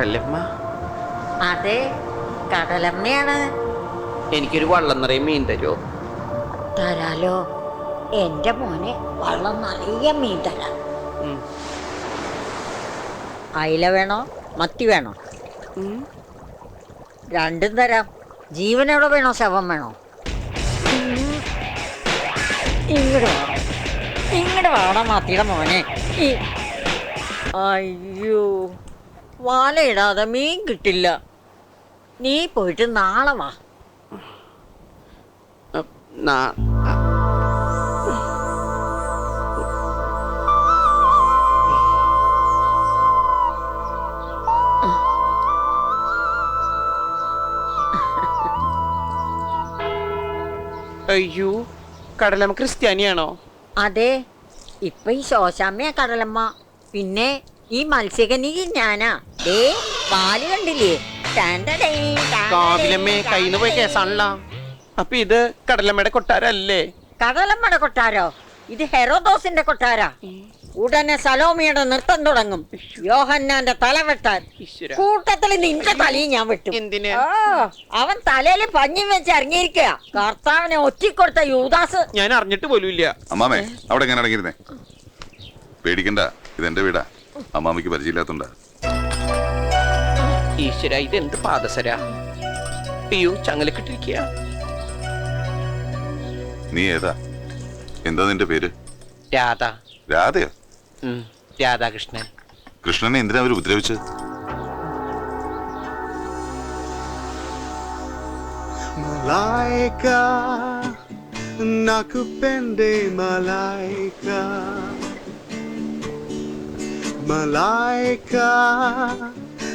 കടലമ്മ? അതെ കടലമ്മയാണ്. എനിക്കൊരു വള്ളം നിറയെ മീൻ തരുമോ തരാലോ. എന്റെ മോനെ വള്ളം നിറയെ മീൻ തരാം. അയില വേണോ? മത്തി വേണോ? രണ്ടും തരാം. ജീവനോടെ വേണോ ശവം വേണോ? ഇങ്ങോട്ട് വേണം ഇങ്ങോട്ട് വേണം മത്തിയുടെ മോനെ. അയ്യോ. വലയിടാതെ മീൻ കിട്ടില്ല. നീ പോയിട്ട് നാളെ വാ. അയ്യോ കടലമ്മ ക്രിസ്ത്യാനിയാണോ? അതെ ഇപ്പൊ ഈ ശോശാമ്മയാ കടലമ്മ. പിന്നെ ഈ മത്സ്യകന്യക ഞാനാ. ദേ പാൽ കണ്ടില്ലേ? കാവിലമ്മേ കയ്യിന്ന് പോയ കേസാണല്ലോ. അപ്പൊ ഇത് കടലമ്മയുടെ കൊട്ടാരല്ലേ? കടലമ്മയുടെ കൊട്ടാരോ? ഇത് ഹെറോദോസിന്റെ കൊട്ടാരാ. ഉടനെ സലോമിയുടെ നൃത്തം തുടങ്ങും. യോഹന്നാന്റെ തല വെട്ടാൻ. ഈശ്വര. കൂട്ടത്തിൽ നിന്റെ തലയും ഞാൻ വെട്ടും. എന്തിന്? അവൻ തലയിൽ പഞ്ഞും വെച്ച് ഇറങ്ങിയിരിക്കുക കർത്താവിനെ ഒറ്റിക്കൊടുത്ത യൂദാസ്. ഞാൻ അറിഞ്ഞിട്ട് പോലും ഇല്ല അമ്മാമേ അവിടെ എങ്ങനെ അടങ്ങിയിരുന്നേ പേടിക്കണ്ട ഇതെന്റെ വീടാ. അമ്മാമയ്ക്ക് പരിചയമില്ലാത്തോണ്ടാ. ഈശ്വര ഇത് എന്ത് പാദസര? അയ്യോ ചങ്ങലക്കിട്ടിരിക്കുക നീ ഏതാ? എന്താ നിന്റെ പേര്? രാധ. രാധയോ? ഉം, രാധാകൃഷ്ണൻ. കൃഷ്ണനെ എന്തിനാ അവർ ഉപദ്രവിച്ചത്? Malaika, nakupende malaika. Malaika,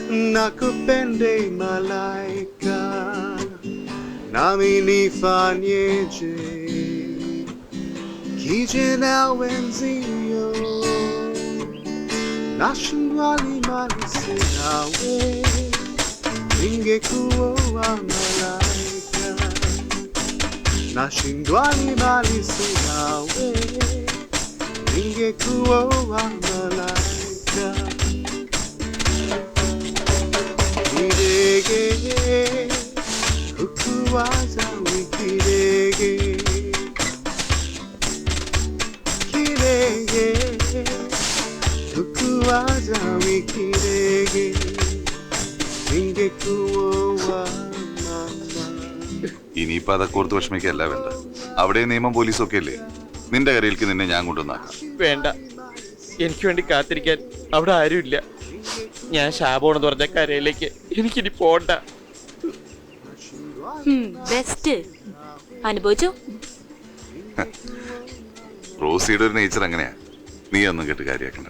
nakupende malaika. Nami nifanyeje, kije na wenzio. Nashindwali mali sinawe. Ningekuwa malaika nashindwa ni mali sinawe ningekuwa malaika Kidege kukuwaza wikidege Kidege kukuwaza wikidege ningekuwa mama ഇനിയിപ്പോ അതൊക്കെ ഓർത്ത് വിഷമിക്കല്ല വേണ്ട. അവിടെ നിയമം പോലീസ് ഒക്കെ അല്ലേ നിന്റെ കരയിലേക്ക് നിന്നെ ഞാൻ കൊണ്ടുവന്നാക്കാം. വേണ്ട. എനിക്ക് വേണ്ടി കാത്തിരിക്കാൻ അവിടെ ആരുമില്ല. ഞാൻ ശാപമാണെന്ന് പറഞ്ഞ കരയിലേക്ക് എനിക്കിനി പോണ്ട. ബെസ്റ്റ് അനുഭവിച്ചോ? റോസിയുടെ ഒരു നേച്ചർ അങ്ങനെയാ. നീ ഒന്നും കേട്ട് കാര്യാക്കണ്ട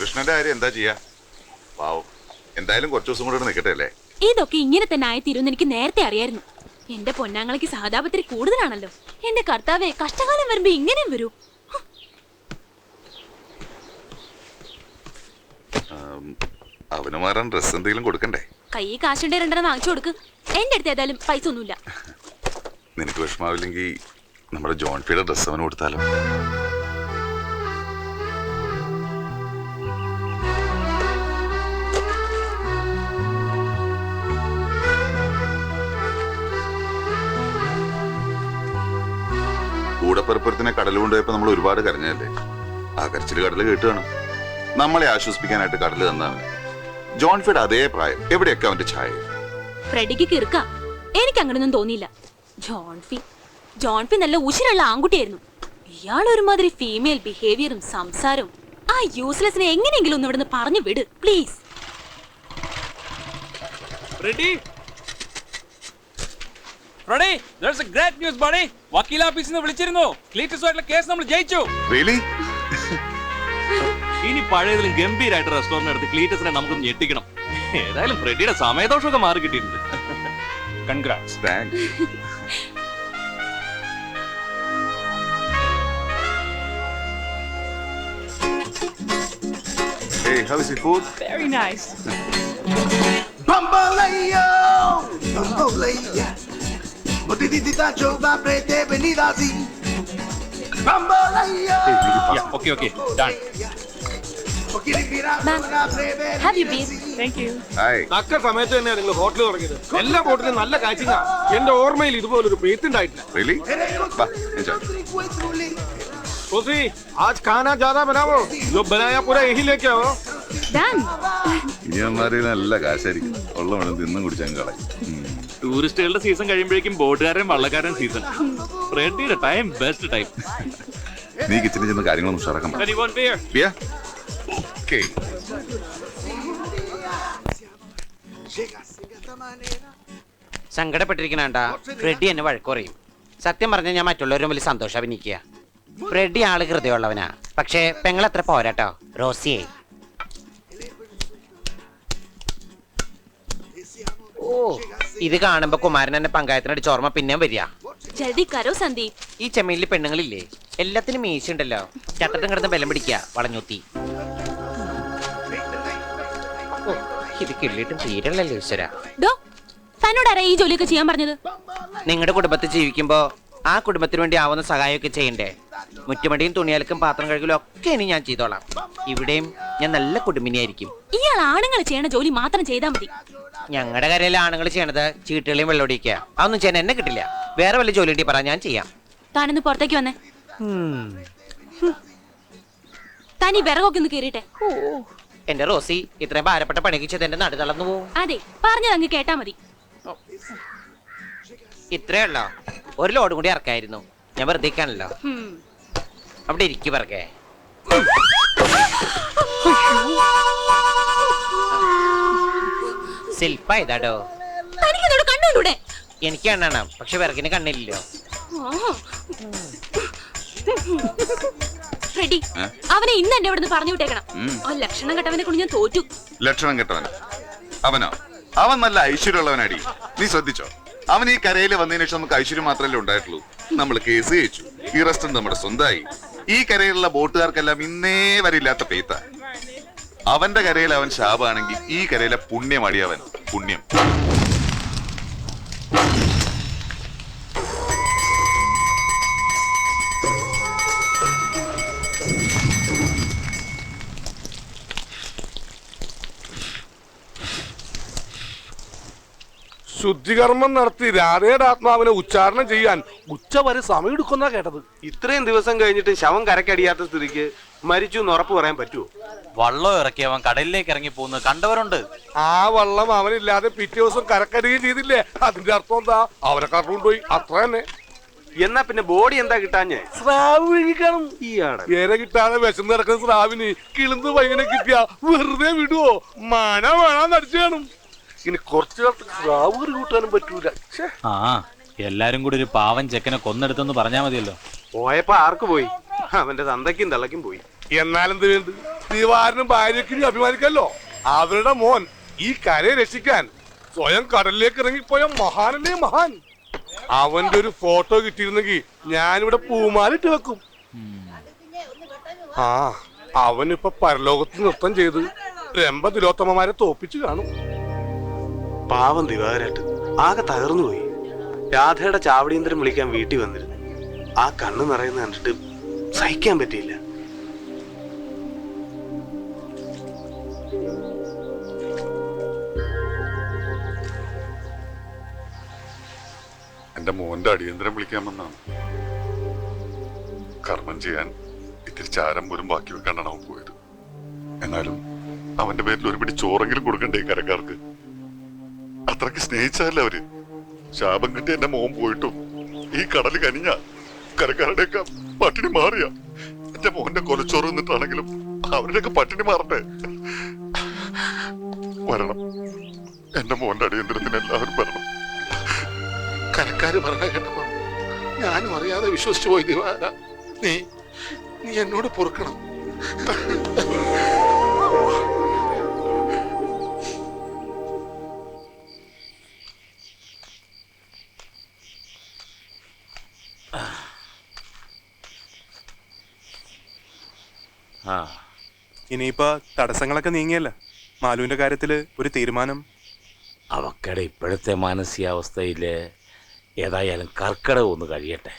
കൃഷ്ണന്റെ കാര്യം എന്താ ചെയ്യാ? പാവം. എന്തായാലും കുറച്ചു ദിവസം കൂടെ നിൽക്കട്ടെ അല്ലേ? ഇതൊക്കെ ഇങ്ങനെ തന്നെ ആയിത്തീരുമെന്ന് എനിക്ക് നേരത്തെ അറിയായിരുന്നു. എന്റെ പൊന്നാങ്ങളയ്ക്ക് സഹതാപത്തിരി കൂടുതലാണല്ലോ. എന്റെ കർത്താവെ കഷ്ടകാലം വരുമ്പോ ഇങ്ങനെയും വരൂ. അവന് മാറാൻ ഡ്രസ് എന്തെങ്കിലും കൊടുക്കണ്ടേ? കൈ കാശുണ്ടേ രണ്ടെണ്ണം വാങ്ങിച്ചു കൊടുക്ക്. എന്റെ അടുത്ത് ഏതായാലും പൈസ ഒന്നുമില്ല. നിനക്ക് വിഷമാവില്ലെങ്കിൽ നമ്മുടെ ജോൺ ഫിയുടെ ഡ്രസ് അവന് കൊടുത്താലോ? കൂടപ്പരപ്പുറത്തിനെ കടൽ കൊണ്ടുപോയപ്പോ നമ്മൾ ഒരുപാട് കരഞ്ഞല്ലേ ആ കരച്ചിൽ കടൽ കേട്ട് കാണും. നമ്മളെ ആശ്വസിപ്പിക്കാനായിട്ട് കടൽ തന്നാണ്. ജോൺ ഫിയുടെ അതേ പ്രായം. എവിടെയൊക്കെ അവന്റെ ഛായ? ഫ്രെഡിക്ക് കിറുക്ക. എനിക്ക് അങ്ങനൊന്നും തോന്നിയില്ല. ജോൺ ഫി ജോൺ ഫി നല്ല ഉശിരുള്ള ആൺകുട്ടിയായിരുന്നു. ഇയാൾ ഒരുമാതിരി ഫീമെയിൽ ബിഹേവിയറും സംസാരവും ആ യൂസ്ലെസ്സിനെ എങ്ങനെയെങ്കിലും ഒന്ന് ഇവിടുന്ന് പറഞ്ഞു വിട് please Ready? There's a great news buddy. വക്കീൽ ഓഫീസിൽ നിന്ന് വിളിച്ചിരുന്നു ക്ലീറ്റസുമായിട്ടുള്ള കേസ് നമ്മൾ ജയിച്ചു റിയലി ഇനി പഴയതിലും ഗംഭീരമായിട്ട് റെസ്റ്റോറന്റ് എടുത്ത് ക്ലീറ്റസിനെ നമുക്കൊന്ന് ഞെട്ടിക്കണം ഏതായാലും ഫ്രെഡിയുടെ സമയദോഷമൊക്കെ മാറി കിട്ടിയിട്ടുണ്ട് congrats thanks Hey, how is your food? Very nice Bambaleo! Bambolea. Okay okay done have you been hi തക്ക സമയത്ത് തന്നെയാണ് നിങ്ങൾ ഹോട്ടൽ തുടങ്ങിയത് എല്ലാ ഹോട്ടലും നല്ല കാച്ചിങ്ങ എന്റെ ഓർമ്മയിൽ ഇതുപോലൊരു പേത്ത് ഉണ്ടായിട്ടില്ല റിയലി വാ എൻജോയ് सोसी आज खाना ज्यादा बनाओ जो बनाया पूरा यही लेके आओ ഡൺ ഇനിയന്മാര് നല്ല കാശായിരിക്കും ഉള്ള വേണം തിന്നും കുടിച്ചാൽ കളയും ഉം. ടൂറിസ്റ്റുകളുടെ സീസൺ കഴിയുമ്പോഴേക്കും ബോട്ടുകാരൻ വള്ളക്കാരൻ സീസൺ റെഡിയുടെ ടൈം ബെസ്റ്റ് ടൈം നീ കിച്ചണിൽ ചെന്ന് കാര്യങ്ങളൊന്നും ഉഷാറാക്കാൻ? Okay. സങ്കടപ്പെട്ടിരിക്കണണ്ട ഫ്രെഡി എന്നെ വഴക്കുറയും സത്യം പറഞ്ഞാൽ ഞാൻ മറ്റുള്ളവരും വലിയ സന്തോഷം അഭിനയിക്കുക. ഫ്രെഡി ആൾ ഹൃദയമുള്ളവനാ. പക്ഷേ പെങ്ങളത്ര പോരാട്ടോ റോസിയെ. ഓ. ഇത് കാണുമ്പോ കുമാരൻ എന്നെ പങ്കായത്തിനടിച്ച് ഓർമ്മ പിന്നെയും വരിക. ജൽദി കരോ സന്ദീപ്? ഈ ചെമ്മീനിലെ പെണ്ണുങ്ങളില്ലേ? എല്ലാത്തിനും മീശ ഉണ്ടല്ലോ ചട്ടട്ടും കിടന്ന് ബലം പിടിക്കുക വളഞ്ഞൂത്തി. ഓ, ഇത് കിള്ളിയിട്ടും തീരല്ലല്ലോ ഈശ്വര. ഡോ തന്നോട് ആരാ ഈ ജോലിയൊക്കെ ചെയ്യാൻ പറഞ്ഞത്? നിങ്ങളുടെ കുടുംബത്തിൽ ജീവിക്കുമ്പോ ആ കുടുംബത്തിന് വേണ്ടി ആവുന്ന സഹായമൊക്കെ ചെയ്യണ്ടേ? മുറ്റുമടിയും തുണിയലക്കും പാത്രം കഴുകലും ഒക്കെ ഇനി ഞാൻ ചെയ്തോളാം. ഇവിടെയും ഞാൻ നല്ല കുടുംബിനിയായിരിക്കും. ഇയാൾ ആണുങ്ങൾ ചെയ്യണ ജോലി മാത്രം ചെയ്താൽ മതി. ഞങ്ങളുടെ കരയിലെ ആണുങ്ങൾ ചെയ്യണത് ചീട്ടുകളെയും വെള്ളമൊടിക്കുക അതൊന്നും ചെയ്യാൻ എന്നെ കിട്ടില്ല. വേറെ വല്ല ജോലി ഉണ്ടെങ്കിൽ പറ ഞാൻ ചെയ്യാം. താനൊന്ന് പുറത്തേക്ക് വന്നേ. താൻ ഈ വിറകൊക്കെ ഒന്ന് കീറിട്ടെ എന്റെ റോസി ഇത്രയും ഭാരപ്പെട്ട പണിക്ക് ചെയ്ത് എന്റെ നടു തളർന്നു പോവും. അതെ പറഞ്ഞത് അങ്ങ് കേട്ടാ മതി. ഇത്രേ ഉള്ളോ? ഒരു ലോഡ് കൂടി ഇറക്കായിരുന്നു. ഞാൻ വെറുതെ ഇരിക്കാണല്ലോ. അവിടെ ഇരിക്കു പറക്കെ ശില്പ ഇതാടോ തനിക്ക് എന്നോട് കണ്ടുകൊണ്ടൂടെ എനിക്ക് കണ്ണാണ് പക്ഷെ വിറകിന് കണ്ണില്ലല്ലോ. റെഡി. ഏ? അവനെ ഇന്ന് എന്നെ ഇവിടുന്ന് പറഞ്ഞു വിട്ടേക്കണം. ഉം. ആ ലക്ഷണം കെട്ടവനെ കൊണ്ട് ഞാൻ തോറ്റു. ലക്ഷണം കെട്ടവൻ അവനോ? അവൻ നല്ല ഐശ്വര്യമുള്ളവനടി. നീ ശ്രദ്ധിച്ചോ? അവൻ ഈ കരയിൽ വന്നതിന് ശേഷം നമുക്ക് ഐശ്വര്യം മാത്രമല്ലേ ഉണ്ടായിട്ടുള്ളൂ. നമ്മൾ കേസ് ജയിച്ചു ഈ റെസ്റ്റോറന്റ് നമ്മുടെ സ്വന്തമായി. ഈ കരയിലുള്ള ബോട്ടുകാർക്കെല്ലാം ഇന്നേ വരെ ഇല്ലാത്ത പെയ്ത്ത അവന്റെ കരയിൽ അവൻ ശാപാണെങ്കിൽ ഈ കരയിലെ പുണ്യമടി അവൻ. പുണ്യം. ശുദ്ധികർമ്മം നടത്തി രാധയുടെ ആത്മാവിനെ ഉച്ചാരണം ചെയ്യാൻ ഉച്ച വരെ സമയം എടുക്കുന്ന കേട്ടത്. ഇത്രയും ദിവസം കഴിഞ്ഞിട്ട് ശവം കരക്കടിയാത്ത സ്ഥിതിക്ക് മരിച്ചു എന്ന് ഉറപ്പ് പറയാൻ പറ്റുമോ വള്ളം ഇറക്കി അവൻ കടലിലേക്ക് ഇറങ്ങി പോകുന്നത് കണ്ടവരുണ്ട്. ആ വള്ളം അവനില്ലാതെ പിറ്റേ ദിവസം കരക്കരുകയും ചെയ്തില്ലേ? അതിന്റെ അർത്ഥം എന്താ? അവരെ കറണ്ടുപോയി അത്ര തന്നെ. എന്നാ പിന്നെ ബോഡി എന്താ കിട്ടാഞ്ഞേ? സ്രാവ് ഇര കിട്ടാതെ വിശന്ന് നടക്കുന്ന സ്രാവിന് കിളിന്ന് ഭയങ്കര കിട്ടിയ വെറുതെ വിടുവോ? മന വേണം അടിച്ചു കാണും. ഇനി കുറച്ചു കാലത്ത് സ്രാവ് കറി കൂട്ടാനും പറ്റൂല. ഛേ. ആ എല്ലാരും കൂടി ഒരു പാവൻ ചെക്കനെ കൊന്നെടുത്തെന്ന് പറഞ്ഞാ മതിയല്ലോ. പോയപ്പോ ആർക്ക് പോയി? അവന്റെ തന്തയ്ക്കും തള്ളയ്ക്കും പോയി. എന്നാലെന്ത് തിരുവാരനും ദിവാരനും ഭാര്യയ്ക്കും ഇനി അഭിമാനിക്കല്ലോ. അവരുടെ മോൻ ഈ കരയെ രക്ഷിക്കാൻ സ്വയം കടലിലേക്ക് ഇറങ്ങിപ്പോയ മഹാനല്ലേ മഹാൻ? അവന്റെ ഒരു ഫോട്ടോ കിട്ടിയിരുന്നെങ്കിൽ ഞാനിവിടെ പൂമാലിട്ട് വെക്കും. ആ അവനിപ്പൊ പരലോകത്ത് നൃത്തം ചെയ്ത് രമ്പ തിലോത്തമ്മമാരെ തോപ്പിച്ചു കാണും. പാവം ദിവാകരായിട്ട് ആകെ തകർന്നു പോയി. രാധയുടെ ചാവടിയന്തരം വിളിക്കാൻ വീട്ടിൽ വന്നിരുന്നു. ആ കണ്ണു നിറയുന്ന കണ്ടിട്ട് സഹിക്കാൻ പറ്റിയില്ല. എന്റെ മോന്റെ അടിയന്തരം വിളിക്കാൻ വന്നാണ് കർമ്മം ചെയ്യാൻ ഇത്തിരി ചാരം പോലും ബാക്കി വെക്കാണ്ടാണ് അവൻ പോയത്. എന്നാലും അവന്റെ പേരിൽ ഒരു പിടി ചോറെങ്കിലും കൊടുക്കണ്ടേ കരക്കാർക്ക്? അത്രയ്ക്ക് സ്നേഹിച്ചല്ലേ അവർ? ശാപം കിട്ടി എന്റെ മോൻ പോയിട്ടും ഈ കടൽ കനിഞ്ഞ കരക്കാരുടെയൊക്കെ പട്ടിണി മാറിയ. എന്റെ മോന്റെ കൊലച്ചോറ് നിന്നിട്ടാണെങ്കിലും അവരുടെയൊക്കെ പട്ടിണി മാറട്ടെ? വരണം. എന്റെ മോന്റെ അടിയന്തരത്തിന് എല്ലാവരും വരണം. കരക്കാര് പറഞ്ഞ കേട്ടപ്പോ ഞാനും അറിയാതെ വിശ്വസിച്ചു പോയി ദിവാര. നീ നീ എന്നോട് പൊറുക്കണം. ഇനിയിപ്പോ തടസ്സങ്ങളൊക്കെ നീങ്ങിയല്ല? മാലുവിന്റെ കാര്യത്തിൽ ഒരു തീരുമാനം? അവക്കടെ ഇപ്പോഴത്തെ മാനസികാവസ്ഥയിൽ ഏതായാലും കർക്കിടകം ഒന്ന് കഴിയട്ടെ.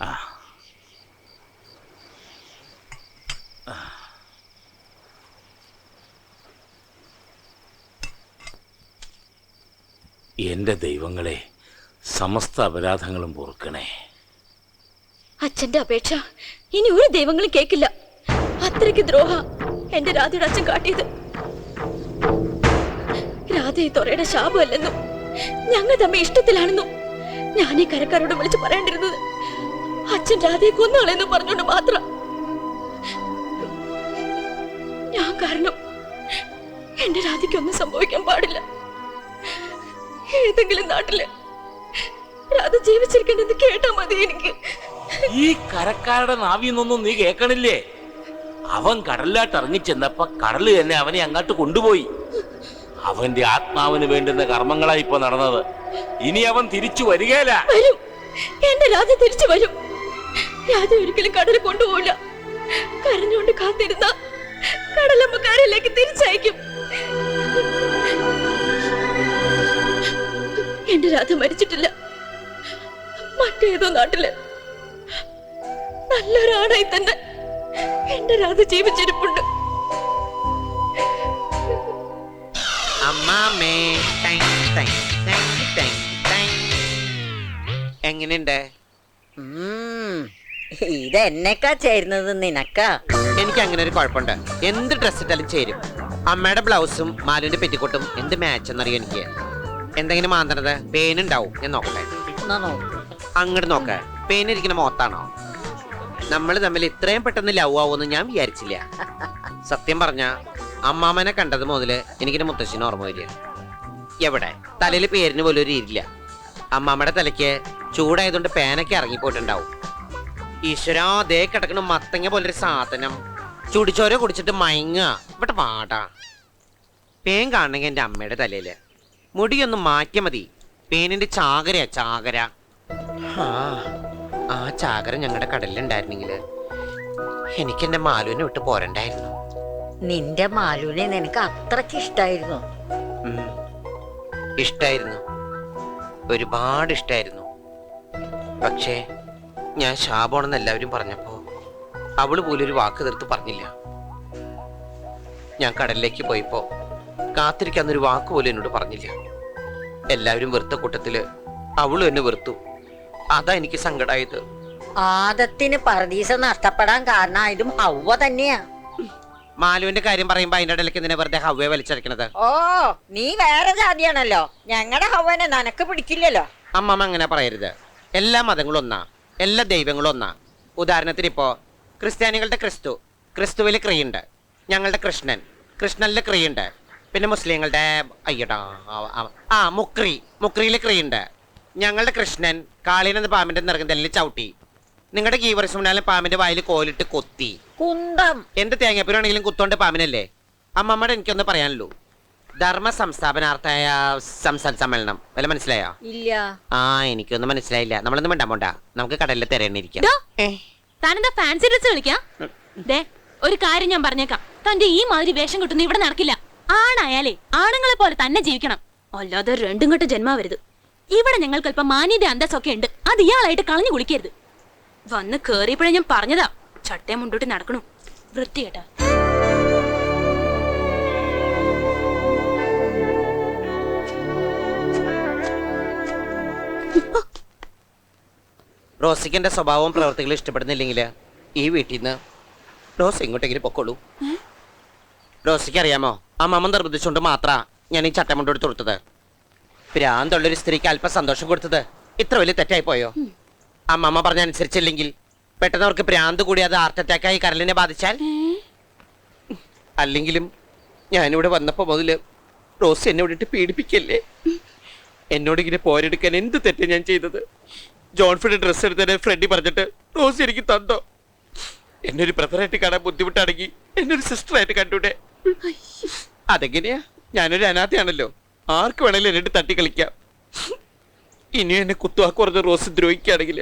ആ. എന്റെ ദൈവങ്ങളെ സമസ്ത അപരാധങ്ങളും പൊറുക്കണേ. അച്ഛന്റെ അപേക്ഷ. ഇനി ഒരു ദൈവങ്ങളും കേക്കില്ല. അത്രയ്ക്ക് ദ്രോഹ എന്റെ രാധയുടെ അച്ഛൻ കാട്ടിയത്. രാധ ഈ തൊറയുടെ ശാപമല്ലെന്നും ഞങ്ങൾ തമ്മിൽ ഇഷ്ടത്തിലാണെന്നും ഞാൻ ഈ കരക്കാരോട് വിളിച്ച് പറയേണ്ടിരുന്നത് അച്ഛൻ രാധയെ കൊന്നാളെന്ന് പറഞ്ഞുകൊണ്ട് മാത്രം. ഞാൻ കാരണം എന്റെ രാധയ്ക്കൊന്നും സംഭവിക്കാൻ പാടില്ല. ഏതെങ്കിലും നാട്ടിൽ രാധ ജീവിച്ചിരിക്കണ്ടെന്ന് കേട്ടാ മതി എനിക്ക്. ഈ കരക്കാരുടെ നാവിൽ നിന്നൊന്നും നീ കേക്കണില്ലേ? അവൻ കടലിലാട്ട് ഇറങ്ങിച്ചെന്നപ്പോ കടൽ തന്നെ അവനെ അങ്ങോട്ട് കൊണ്ടുപോയി. അവന്റെ ആത്മാവിന് വേണ്ടുന്ന കർമ്മങ്ങളാ ഇപ്പൊ നടന്നത്. ഇനി അവൻ തിരിച്ചു വരികയില്ല വരും. എന്റെ തിരിച്ചു വരും. രാധ ഒരിക്കലും കടൽ കൊണ്ടുപോകില്ല കരഞ്ഞുകൊണ്ട് കാത്തിരുന്ന കടലമ്മ കരയിലേക്ക് തിരിച്ചയക്കും. എന്റെ രാധ മരിച്ചിട്ടില്ല. മറ്റേതോ നാട്ടിൽ നല്ലൊരാണായി തന്നെ എന്റെ രാധ ജീവിച്ചിരിപ്പുണ്ട്. അമ്മാമേ. എങ്ങനെയുണ്ട്? ഇത് എന്നെക്കാ ചേരുന്നത് നിനക്കാ? എനിക്ക് അങ്ങനെ ഒരു കുഴപ്പമുണ്ട്. എന്ത് ഡ്രസ് ഇട്ടാലും ചേരും. അമ്മയുടെ ബ്ലൗസും മാലുവിന്റെ പെറ്റിക്കോട്ടും എന്ത് മാച്ച് എന്നറിയോ എനിക്ക്? എന്തെങ്കിലും മാന്തണത്? പേനുണ്ടാവും ഞാൻ നോക്കട്ടെ. അങ്ങോട്ട് നോക്ക. പേനിരിക്കുന്ന മോത്താണോ നമ്മൾ തമ്മിൽ ഇത്രയും പെട്ടെന്ന് ലവ് ആവുമെന്ന് ഞാൻ വിചാരിച്ചില്ല. സത്യം പറഞ്ഞ അമ്മാമനെ കണ്ടത് മുതൽ എനിക്കിന്റെ മുത്തശ്ശിന് ഓർമ്മ വരിക. എവിടെ? തലയിൽ പേരിന് പോലും ഒരു ഇരില്ല അമ്മാമ്മയുടെ തലയ്ക്ക് ചൂടായതുകൊണ്ട് പേനൊക്കെ ഇറങ്ങിപ്പോയിട്ടുണ്ടാവും. ഈശ്വരാ ദേ കിടക്കണ മത്തങ്ങ പോലൊരു സാധനം. ചുടിച്ചോര കുടിച്ചിട്ട് മയങ്ങുക. ഇവിടെ പാടാ പേൻ കാണണമെങ്കിൽ എന്റെ അമ്മയുടെ തലയിൽ. മുടിയൊന്ന് മാറ്റിയ മതി. പേനിന്റെ ചാകരയാ ചാകര. ആ, ചാകര ഞങ്ങളുടെ കടലിലുണ്ടായിരുന്നെങ്കിൽ എനിക്ക് മാലുവിനെ വിട്ട് പോരണ്ടായിരുന്നു. നിന്റെ മാലുവിനെ നിനക്ക് അത്രയ്ക്ക് ഇഷ്ടായിരുന്നു. ഇഷ്ടായിരുന്നു. ഒരുപാട് ഇഷ്ടായിരുന്നു. പക്ഷേ ഞാൻ ശാപമാണെന്ന് എല്ലാവരും പറഞ്ഞപ്പോ അവൾ പോലും ഒരു വാക്ക് തീർത്ത് പറഞ്ഞില്ല. ഞാൻ കടലിലേക്ക് പോയപ്പോ കാത്തിരിക്കാന്നൊരു വാക്ക് പോലും എന്നോട് പറഞ്ഞില്ല. എല്ലാവരും വെറുത്ത കൂട്ടത്തിൽ അവളും എന്നെ വെറുത്തു. അതാ എനിക്ക് സങ്കടായത്. ആദത്തിന് പറദീസ നഷ്ടപ്പെടാൻ കാരണമായതും ഹൗവ തന്നെയാ. മാലുവിന്റെ കാര്യം പറയുമ്പോ അതിന്റെ ഇടയിലേക്ക് എന്തിനാ വെറുതെ ഹവ്വയെ വലിച്ചടക്കണത് ഓ നീ വേറെ ജാതിയാണല്ലോ. ഞങ്ങളുടെ ഹവ്വനെ നനക്ക് പിടിക്കില്ലല്ലോ. അമ്മമ്മ അങ്ങനെ പറയരുത്. എല്ലാ മതങ്ങളും ഒന്നാ. എല്ലാ ദൈവങ്ങളും ഒന്നാ. ഉദാഹരണത്തിന് ഇപ്പോ ക്രിസ്ത്യാനികളുടെ ക്രിസ്തു. ക്രിസ്തുവിൽ ക്രിയുണ്ട്. ഞങ്ങളുടെ കൃഷ്ണൻ. കൃഷ്ണനിലെ ക്രിയുണ്ട്. പിന്നെ മുസ്ലിങ്ങളുടെ അയ്യടാ ആ മുക്രി. മുക്രിയിൽ ക്രിയുണ്ട്. ഞങ്ങളുടെ കൃഷ്ണൻ കാളീനെന്ന പാമ്പിന്റെ നിറകുന്തലിൽ ചവിട്ടി. നിങ്ങളുടെ ഗീവർസുണ്ടാലും പാമ്പിന്റെ വായിൽ കോലിട്ട് കൊത്തി. കുന്തം. എന്റെ തേങ്ങാപ്പൂരാണെങ്കിലും കുത്തോണ്ട് പാമ്പിനല്ലേ? അമ്മമ്മയുടെ എനിക്കൊന്ന് പറയാനുള്ളൂ. ധർമ്മ സംസ്ഥാപനാർത്ഥായ സംസ്ഥാന സമ്മേളനം. വല്ല മനസ്സിലായോ? ഇല്ല. ആ എനിക്കൊന്നും മനസ്സിലായില്ല. നമ്മളൊന്നും വേണ്ട പോണ്ട. നമുക്ക് കടലിൽ തിരയണിരിക്കാം താനെന്താ ഫാൻസി ഡ്രസ് വിളിക്കാം ദേ ഒരു കാര്യം ഞാൻ പറഞ്ഞേക്കാം. തന്റെ ഈ മാതിരി വേഷം കിട്ടുന്ന ഇവിടെ നടക്കില്ല. ആണായാലേ ആണുങ്ങളെ പോലെ തന്നെ ജീവിക്കണം. അല്ലാതെ രണ്ടും കെട്ട് ജന്മാവരുത്. ഇവിടെ ഞങ്ങൾക്ക് അല്പം മാന്യത അന്തസ്സൊക്കെ ഉണ്ട്. അത് ഇയാളായിട്ട് കളഞ്ഞു കുളിക്കരുത്. വന്ന് കേറിയപ്പോഴേ ഞാൻ പറഞ്ഞതാ. ചട്ടയും മുണ്ടോട്ട് നടക്കണു. വൃത്തി കേട്ടാ റോസിക്ക് എന്റെ സ്വഭാവവും പ്രവർത്തികളും ഇഷ്ടപ്പെടുന്നില്ലെങ്കിൽ ഈ വീട്ടിൽ നിന്ന് റോസ് ഇങ്ങോട്ടെങ്കിലും പൊക്കോളൂ. റോസിക്ക് അറിയാമോ? അമ്മമ്മ നിർബന്ധിച്ചുകൊണ്ട് മാത്രാ ഞാൻ ഈ ചട്ടമുണ്ടോട് തൊടുത്തത് ഭ്രാന്തുള്ളൊരു സ്ത്രീക്ക് അല്പം സന്തോഷം കൊടുത്തത് ഇത്ര വലിയ തെറ്റായി പോയോ? അമ്മമ്മ പറഞ്ഞ അനുസരിച്ചില്ലെങ്കിൽ പെട്ടെന്ന് അവർക്ക് ഭ്രാന്ത് കൂടി അത് ഹാർട്ട് അറ്റാക്കായി കരലിനെ ബാധിച്ചാൽ? അല്ലെങ്കിലും ഞാനിവിടെ വന്നപ്പോ മുതൽ റോസ് എന്നെ വിട്ടിട്ട് പീഡിപ്പിക്കല്ലേ? എന്നോട് ഇങ്ങനെ പോരെടുക്കാൻ എന്ത് തെറ്റ് ഞാൻ ചെയ്തത്? ജോൺഫിന്റെ ഡ്രസ്സ് എടുത്തതിന് ഫ്രണ്ടി പറഞ്ഞിട്ട് റോസ് എനിക്ക് തന്നോ? എന്നെ ഒരു ബ്രദറായിട്ട് കാണാൻ ബുദ്ധിമുട്ടാണെങ്കിൽ എന്നെ ഒരു സിസ്റ്ററായിട്ട് കണ്ടൂടെ? അതെങ്ങനെയാ? ഞാനൊരു അനാഥയാണല്ലോ. ആർക്ക് വേണേലും എന്നിട്ട് തട്ടി കളിക്കാം. ഇനി എന്നെ കുത്തുവാക്ക് പറഞ്ഞ റോസ് ദ്രോഹിക്കുകയാണെങ്കിൽ.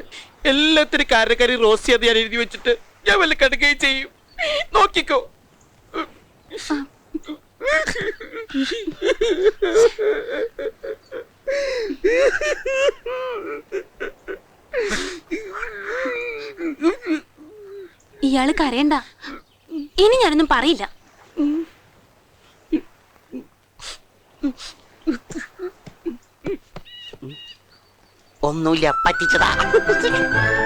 എല്ലാത്തിനും കാരക്കാരി റോസി അത് ഞാൻ എഴുതി വെച്ചിട്ട് ഞാൻ വല്ല കടുക്കുകയും ചെയ്യും. നോക്കിക്കോ. ഇയാൾ കരയണ്ട. ഇനി ഞാനൊന്നും പറയില്ല. ഒന്നുമില്ല പറ്റിച്ചതാ.